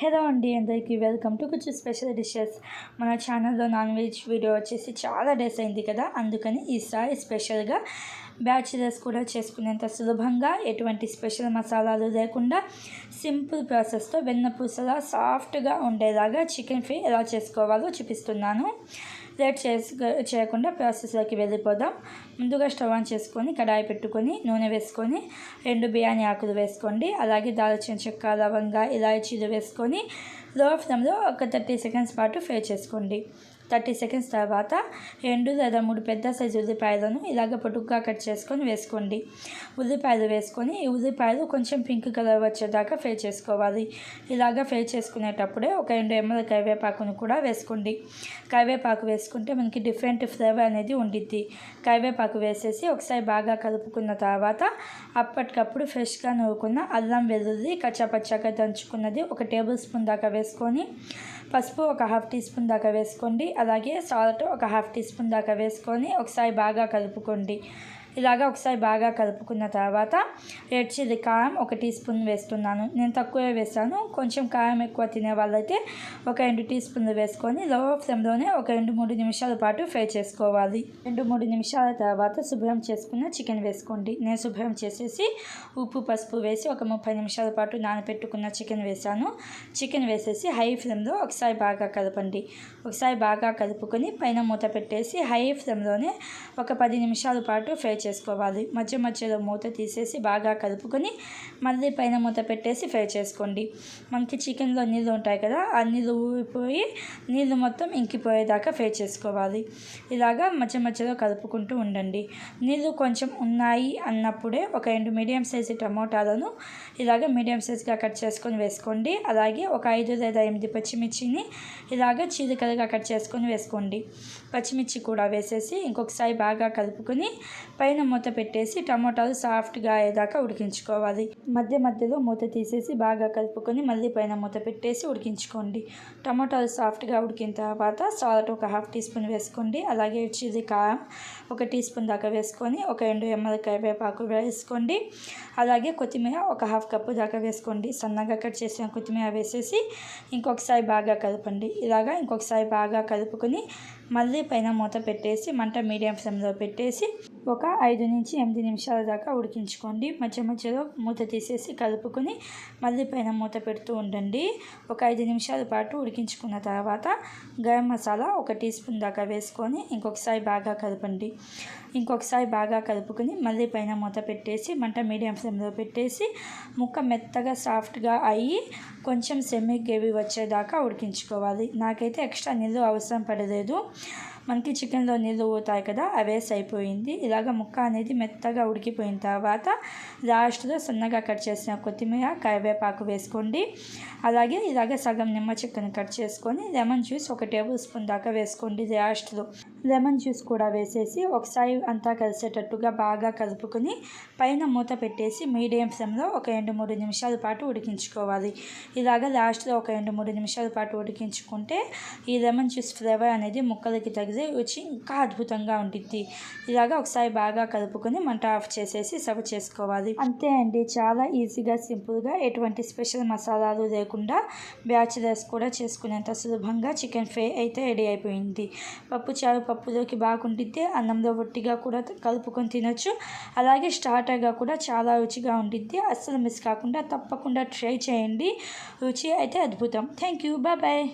Hello అండి అందరికీ welcome to కొంచెం స్పెషల్ డిషెస్. మన ఛానల్లో నాన్ వెజ్ వీడియో వచ్చేసి చాలా డేస్ అయింది కదా అందుకని ఈసారి స్పెషల్గా బ్యాచిలర్స్ కూడా చేసుకునేంత సులభంగా ఎటువంటి స్పెషల్ మసాలాలు లేకుండా సింపుల్ ప్రాసెస్తో వెన్నపూసలా సాఫ్ట్గా ఉండేలాగా చికెన్ ఫ్రై ఎలా చేసుకోవాలో చూపిస్తున్నాను. లేట్ చేసుకు చేయకుండా ప్రాసెస్లోకి వెళ్ళిపోదాం. ముందుగా స్టవ్ ఆన్ చేసుకొని కడాయి పెట్టుకొని నూనె వేసుకొని రెండు బిర్యానీ ఆకులు వేసుకోండి. అలాగే దాల్చిన చెక్క లవంగా ఇలాచీలు వేసుకొని లో ఫ్లేమ్లో ఒక థర్టీ సెకండ్స్ పాటు ఫ్రై చేసుకోండి. థర్టీ సెకండ్స్ తర్వాత రెండు లేదా మూడు పెద్ద సైజు ఉల్లిపాయలను ఇలాగ పొడుగ్గా కట్ చేసుకొని వేసుకోండి. ఉల్లిపాయలు వేసుకొని ఈ ఉల్లిపాయలు కొంచెం పింక్ కలర్ వచ్చేదాకా ఫ్రై చేసుకోవాలి. ఇలాగ ఫ్రై చేసుకునేటప్పుడే ఒక రెండు ఎంఎల్ కరివేపాకును కూడా వేసుకోండి. కరివేపాకు వేసుకుంటే మనకి డిఫరెంట్ ఫ్లేవర్ అనేది ఉండిద్ది. కరివేపాకు వేసేసి ఒకసారి బాగా కలుపుకున్న తర్వాత అప్పటికప్పుడు ఫ్రెష్గా నూరుకున్న అల్లం వెల్లుల్లి కచ్చాపచ్చాగా దంచుకున్నది ఒక టేబుల్ స్పూన్ దాకా వేసుకొని పసుపు ఒక హాఫ్ టీ స్పూన్ దాకా వేసుకోండి. అలాగే సాల్ట్ ఒక హాఫ్ టీ స్పూన్ దాకా వేసుకొని ఒకసారి బాగా కలుపుకోండి. ఇలాగా ఒకసారి బాగా కలుపుకున్న తర్వాత రెడ్ చిల్లీ కారం ఒక టీ స్పూన్ వేస్తున్నాను. నేను తక్కువే వేస్తాను. కొంచెం కారం ఎక్కువ తినే వాళ్ళైతే ఒక రెండు టీ స్పూన్లు వేసుకొని లో ఫ్లేమ్లోనే ఒక రెండు మూడు నిమిషాల పాటు ఫ్రై చేసుకోవాలి. రెండు మూడు నిమిషాల తర్వాత శుభ్రం చేసుకున్న చికెన్ వేసుకోండి. నేను శుభ్రం చేసేసి ఉప్పు పసుపు వేసి ఒక ముప్పై నిమిషాల పాటు నానబెట్టుకున్న చికెన్ వేసాను చికెన్ వేసేసి హై ఫ్లేమ్లో ఒకసారి బాగా కలపండి. ఒకసారి బాగా కలుపుకొని పైన మూత పెట్టేసి హై ఫ్లేమ్లోనే ఒక పది నిమిషాల పాటు ఫ్రై చేసుకోవాలి. మధ్య మధ్యలో మూత తీసేసి బాగా కలుపుకొని మళ్ళీ పైన మూత పెట్టేసి ఫ్రై చేసుకోండి. మనకి చికెన్లో నీళ్ళు ఉంటాయి కదా ఆ నీళ్ళు ఊరిపోయి నీళ్ళు మొత్తం ఇంకిపోయేదాకా ఫ్రై చేసుకోవాలి. ఇలాగా మధ్య మధ్యలో కలుపుకుంటూ ఉండండి. నీళ్ళు కొంచెం ఉన్నాయి అన్నప్పుడే ఒక రెండు మీడియం సైజు టమోటాలను ఇలాగ మీడియం సైజ్గా కట్ చేసుకొని వేసుకోండి. అలాగే ఒక ఐదు లేదా ఎనిమిది పచ్చిమిర్చిని ఇలాగ చీలికలుగా కట్ చేసుకొని వేసుకోండి. పచ్చిమిర్చి కూడా వేసేసి ఇంకొకసారి బాగా కలుపుకొని పైన మూత పెట్టేసి టమోటాలు సాఫ్ట్గా అయ్యేదాకా ఉడికించుకోవాలి. మధ్య మధ్యలో మూత తీసేసి బాగా కలుపుకొని మళ్ళీ పైన మూత పెట్టేసి ఉడికించుకోండి. టమోటాలు సాఫ్ట్గా ఉడికిన తర్వాత సాల్ట్ ఒక హాఫ్ టీ స్పూన్ వేసుకోండి. అలాగే చిల్లీ కారం ఒక టీ స్పూన్ దాకా వేసుకొని ఒక రెండు ఎంఎల్ కరివేపాకు వేసుకోండి. అలాగే కొత్తిమీర ఒక హాఫ్ కప్పు దాకా వేసుకోండి. సన్నగా కట్ చేసిన కొత్తిమీర వేసేసి ఇంకొకసారి బాగా కలపండి. ఇలాగా ఇంకొకసారి బాగా కలుపుకొని మళ్ళీ పైన మూత పెట్టేసి మంట మీడియం ఫ్లేమ్లో పెట్టేసి ఒక ఐదు నుంచి ఎనిమిది నిమిషాల దాకా ఉడికించుకోండి. మధ్య మధ్యలో మూత తీసేసి కలుపుకొని మళ్ళీ పైన మూత పెడుతూ ఉండండి. ఒక ఐదు నిమిషాల పాటు ఉడికించుకున్న తర్వాత గరం మసాలా ఒక టీ స్పూన్ దాకా వేసుకొని ఇంకొకసారి బాగా కలపండి. ఇంకొకసారి బాగా కలుపుకొని మళ్ళీ పైన మూత పెట్టేసి మంట మీడియం ఫ్లేమ్లో పెట్టేసి ముక్క మెత్తగా సాఫ్ట్గా అయ్యి కొంచెం సెమీ గ్రేవీ వచ్చేదాకా ఉడికించుకోవాలి. నాకైతే ఎక్స్ట్రా నీళ్ళు అవసరం పడలేదు. మనకి చికెన్లో నీళ్ళు పోతాయి కదా అవేస్ అయిపోయింది ఇలాగ ముక్క అనేది మెత్తగా ఉడికిపోయిన తర్వాత లాస్ట్లో సన్నగా కట్ చేసిన కొత్తిమీర కరివేపాకు వేసుకోండి. అలాగే ఇలాగ సగం నిమ్మ చిక్కను కట్ చేసుకొని లెమన్ జ్యూస్ ఒక టేబుల్ స్పూన్ దాకా వేసుకోండి లాస్ట్లో లెమన్ జ్యూస్ కూడా వేసేసి ఒకసారి అంతా కలిసేటట్టుగా బాగా కలుపుకొని పైన మూత పెట్టేసి మీడియం ఫ్లేమ్లో ఒక రెండు మూడు నిమిషాల పాటు ఉడికించుకోవాలి. ఇలాగ లాస్ట్లో ఒక రెండు మూడు నిమిషాల పాటు ఉడికించుకుంటే ఈ లెమన్ జ్యూస్ ఫ్లేవర్ అనేది ముక్కలకి తగిలి రుచి ఇంకా అద్భుతంగా ఉంటుంది ఇలాగ ఒకసారి బాగా కలుపుకొని మంట ఆఫ్ చేసేసి సర్వ్ చేసుకోవాలి. అంతే అండి. చాలా ఈజీగా సింపుల్గా ఎటువంటి స్పెషల్ మసాలాలు లేకుండా బ్యాచిలర్స్ కూడా చేసుకునేంత సులభంగా చికెన్ ఫ్రై అయితే రెడీ అయిపోయింది. పప్పు చారు పప్పులోకి బాగుండిద్ది అన్నంలో ఒట్టిగా కూడా కలుపుకొని తినొచ్చు. అలాగే స్టార్టర్గా కూడా చాలా రుచిగా ఉంటుంది అస్సలు మిస్ కాకుండా తప్పకుండా ట్రై చేయండి. రుచి అయితే అద్భుతం. Thank you bye.